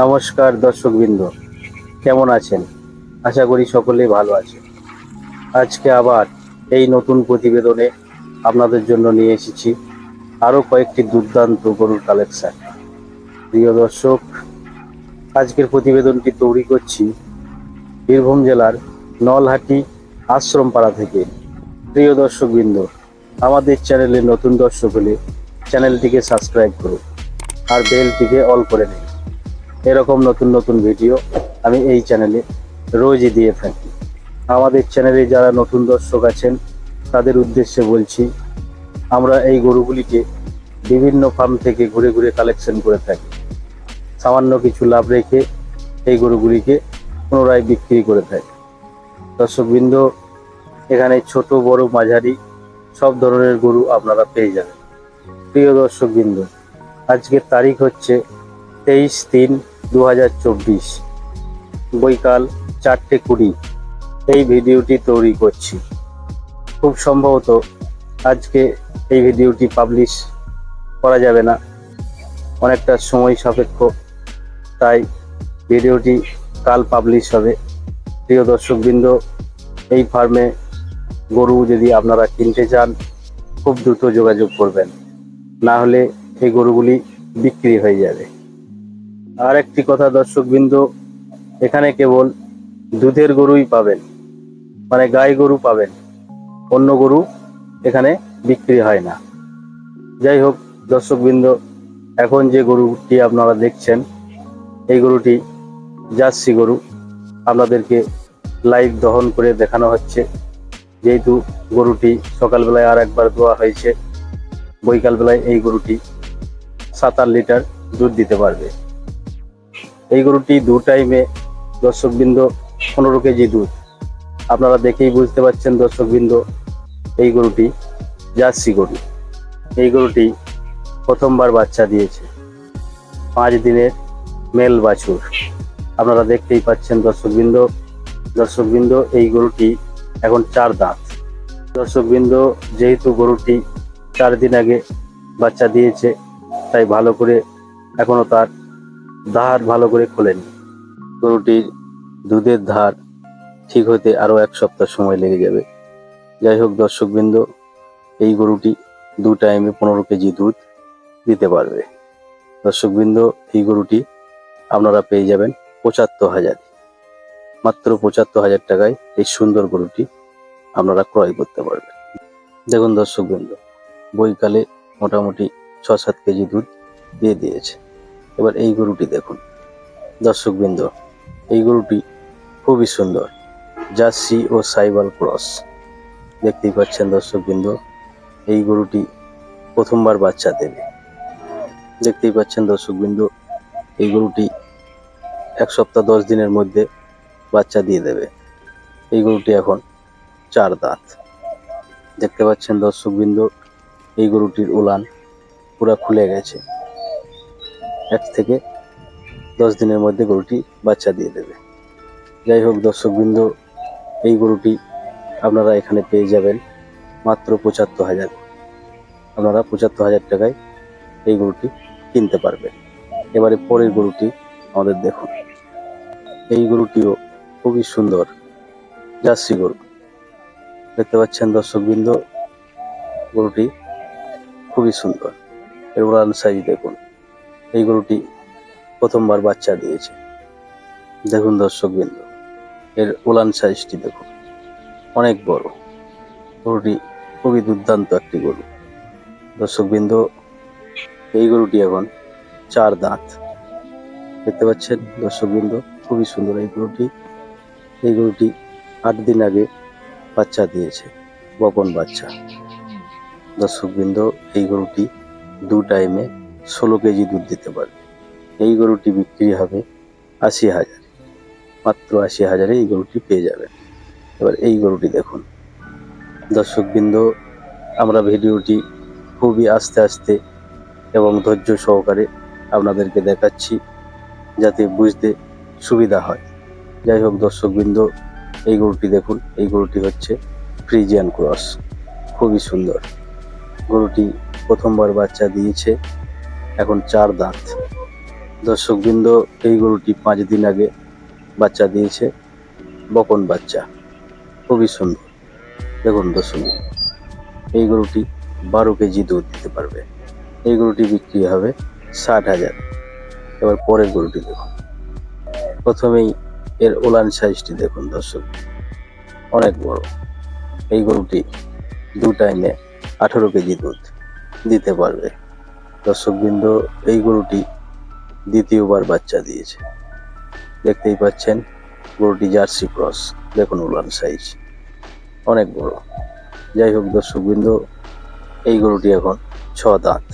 নমস্কার দর্শকবৃন্দ, কেমন আছেন? আশা করি সকলেই ভালো আছে আজকে আবার এই নতুন প্রতিবেদনে আপনাদের জন্য নিয়ে এসেছি আরও কয়েকটি দুর্দান্ত গরুর কালেকশন প্রিয় দর্শক, আজকের প্রতিবেদনটি তৈরি করছি বীরভূম জেলার নলহাটি আশ্রমপাড়া থেকে। প্রিয় দর্শকবৃন্দ, আমাদের চ্যানেলে নতুন দর্শক হলে চ্যানেলটিকে সাবস্ক্রাইব করুন আর বেলটিকে অল করে নিন। এরকম নতুন নতুন ভিডিও আমি এই চ্যানেলে রোজই দিয়ে থাকি। আমাদের চ্যানেলে যারা নতুন দর্শক আছেন, তাদের উদ্দেশ্যে বলছি, আমরা এই গরুগুলিকে বিভিন্ন ফার্ম থেকে ঘুরে ঘুরে কালেকশন করে থাকি। সামান্য কিছু লাভ রেখে এই গরুগুলিকে পুনরায় বিক্রি করে থাকি। দর্শকবৃন্দ, এখানে ছোট, বড়, মাঝারি, সব ধরনের গরু আপনারা পেয়ে যাবেন। প্রিয় দর্শকবৃন্দ, আজকের তারিখ হচ্ছে তেইশ তিন দু হাজার চব্বিশ। বৈকাল চারটে কুড়ি। এই ভিডিওটি তৈরি করছি। খুব সম্ভবত আজকে এই ভিডিওটি পাবলিশ করা যাবে না। অনেকটা সময় সাপেক্ষ। তাই ভিডিওটি কাল পাবলিশ হবে। প্রিয় দর্শকবৃন্দ, এই ফার্মে গরু যদি আপনারা কিনতে চান, খুব দ্রুত যোগাযোগ করবেন। না হলে এই গরুগুলি বিক্রি হয়ে যাবে। আর একটি কথা দর্শকবৃন্দ, এখানে কেবল দুধের গরুই পাবেন মানে গাই গরু পাবেন, অন্য গরু এখানে বিক্রি হয় না। যাই হোক, দর্শকবৃন্দ, এখন যে গরুটি আপনারা দেখছেন, এই গরুটি জার্সি গরু, আপনাদেরকে লাইভ দহন করে দেখানো হচ্ছে। যেহেতু গরুটি সকালবেলায় আর একবার দেওয়া হয়েছে, বৈকালবেলায় এই গরুটি সাত আট লিটার দুধ দিতে পারবে। এই গরুটি দু টাইমে দর্শকবৃন্দ পনেরো কেজি দুধ। আপনারা দেখেই বুঝতে পারছেন দর্শকবৃন্দ এই গরুটি জার্সি গরু। এই গরুটি প্রথমবার বাচ্চা দিয়েছে। পাঁচ দিনের মেল বাছুর। আপনারা দেখতেই পাচ্ছেন দর্শকবৃন্দ দর্শকবৃন্দ এই গরুটি এখন চার দাঁত। দর্শকবৃন্দ, যেহেতু গরুটি চার দিন আগে বাচ্চা দিয়েছে, তাই ভালো করে এখনও তার ধার ভালো করে খোলেন। গরুটির দুধের ধার ঠিক হতে আরও এক সপ্তাহ সময় লেগে যাবে। যাই হোক দর্শকবৃন্দ, এই গরুটি দু টাইমে পনেরো কেজি দুধ দিতে পারবে। দর্শকবৃন্দ, এই গরুটি আপনারা পেয়ে যাবেন পঁচাত্তর হাজার। মাত্র পঁচাত্তর হাজার টাকায় এই সুন্দর গরুটি আপনারা ক্রয় করতে পারবেন। দেখুন দর্শকবৃন্দ বইকালে মোটামুটি ছ সাত কেজি দুধ দিয়ে দিয়েছে। এবার এই গরুটি দেখুন। দর্শকবৃন্দ, এই গরুটি খুবই সুন্দর। জার্সি ও সাইবাল ক্রস। দেখতেই পাচ্ছেন দর্শকবৃন্দ, এই গরুটি প্রথমবার বাচ্চা দেবে। দেখতেই পাচ্ছেন দর্শকবৃন্দ, এই গরুটি এক সপ্তাহ দশ দিনের মধ্যে বাচ্চা দিয়ে দেবে। এই গরুটি এখন চার দাঁত। দেখতে পাচ্ছেন দর্শকবৃন্দ, এই গরুটির উলান পুরা খুলে গেছে। এক থেকে দশ দিনের মধ্যে গরুটি বাচ্চা দিয়ে দেবে। যাই হোক, দর্শকবৃন্দ, এই গরুটি আপনারা এখানে পেয়ে যাবেন মাত্র পঁচাত্তর হাজার। আপনারা পঁচাত্তর হাজার টাকায় এই গরুটি কিনতে পারবেন। এবারে পরের গরুটি আমাদের দেখুন। এই গরুটিও খুবই সুন্দর জার্সি গরু। দেখতে পাচ্ছেন দর্শকবৃন্দ, গরুটি খুবই সুন্দর। এর উড়ান সাইজ দেখুন। এই গরুটি প্রথমবার বাচ্চা দিয়েছে। দেখুন দর্শকবৃন্দ, এর উলান সাইজটি দেখুন। অনেক বড়। গরুটি খুবই দুর্দান্ত একটি গরু। দর্শকবৃন্দ, এই গরুটি এখন চার দাঁত। দেখতে পাচ্ছেন দর্শকবৃন্দ, খুবই সুন্দর এই গরুটি। এই গরুটি আট দিন আগে বাচ্চা দিয়েছে, বপন বাচ্চা। দর্শকবৃন্দ, এই গরুটি দু টাইমে ষোলো কেজি দুধ দিতে পারবে। এই গরুটি বিক্রি হবে আশি হাজার। মাত্র আশি হাজারে এই গরুটি পেয়ে যাবেন। এবার এই গরুটি দেখুন। দর্শকবৃন্দ, আমরা ভিডিওটি খুবই আস্তে আস্তে এবং ধৈর্য সহকারে আপনাদেরকে দেখাচ্ছি যাতে বুঝতে সুবিধা হয়। যাই হোক দর্শকবৃন্দ, এই গরুটি দেখুন। এই গরুটি হচ্ছে ফ্রিজিয়ান ক্রস। খুবই সুন্দর। গরুটি প্রথমবার বাচ্চা দিয়েছে। এখন চার দাঁত। দর্শকবৃন্দ, এই গরুটি পাঁচ দিন আগে বাচ্চা দিয়েছে বকন বাচ্চা। খুবই সুন্দর। দেখুন দর্শক, এই গরুটি বারো কেজি দুধ দিতে পারবে। এই গরুটি বিক্রি হবে ষাট হাজার। এবার পরের গরুটি দেখুন। প্রথমেই এর ওলান সাইজটি দেখুন দর্শক, অনেক বড়। এই গরুটি দু টাইমে আঠেরো কেজি দুধ দিতে পারবে। দর্শকবৃন্দ, এই গরুটি দ্বিতীয়বার বাচ্চা দিয়েছে। দেখতেই পাচ্ছেন, গরুটি জার্সি ক্রস। দেখুন উলান সাইজ। অনেক বড়। যাই হোক দর্শকবৃন্দ, এই গরুটি এখন ছ দাঁত।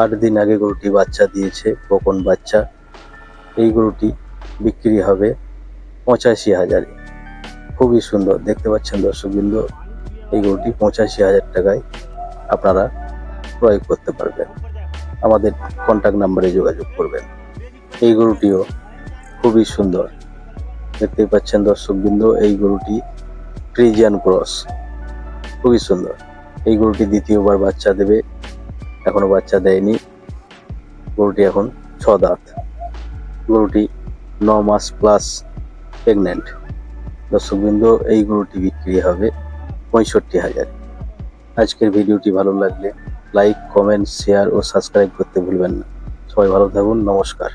আট দিন আগে গরুটি বাচ্চা দিয়েছে বকন বাচ্চা। এই গরুটি বিক্রি হবে পঁচাশি হাজারে। খুবই সুন্দর। দেখতে পাচ্ছেন দর্শকবৃন্দ, এই গরুটি পঁচাশি হাজার টাকায় আপনারা ক্রয় করতে পারবেন। আমাদের কন্ট্যাক্ট নাম্বারে যোগাযোগ করবেন। এই গরুটিও খুবই সুন্দর। দেখতেই পাচ্ছেন দর্শকবৃন্দ, এই গরুটি ফ্রিজিয়ান ক্রস খুবই সুন্দর। এই গরুটি দ্বিতীয়বার বাচ্চা দেবে, এখনও বাচ্চা দেয়নি। গরুটি এখন ছ দাঁত গরুটি ন মাস প্লাস প্রেগনেন্ট দর্শকবৃন্দ, এই গরুটি বিক্রি হবে পঁয়ষট্টি হাজার। আজকের ভিডিওটি ভালো লাগলে লাইক কমেন্ট শেয়ার ও সাবস্ক্রাইব করতে ভুলবেন না। সবাই ভালো থাকুন নমস্কার।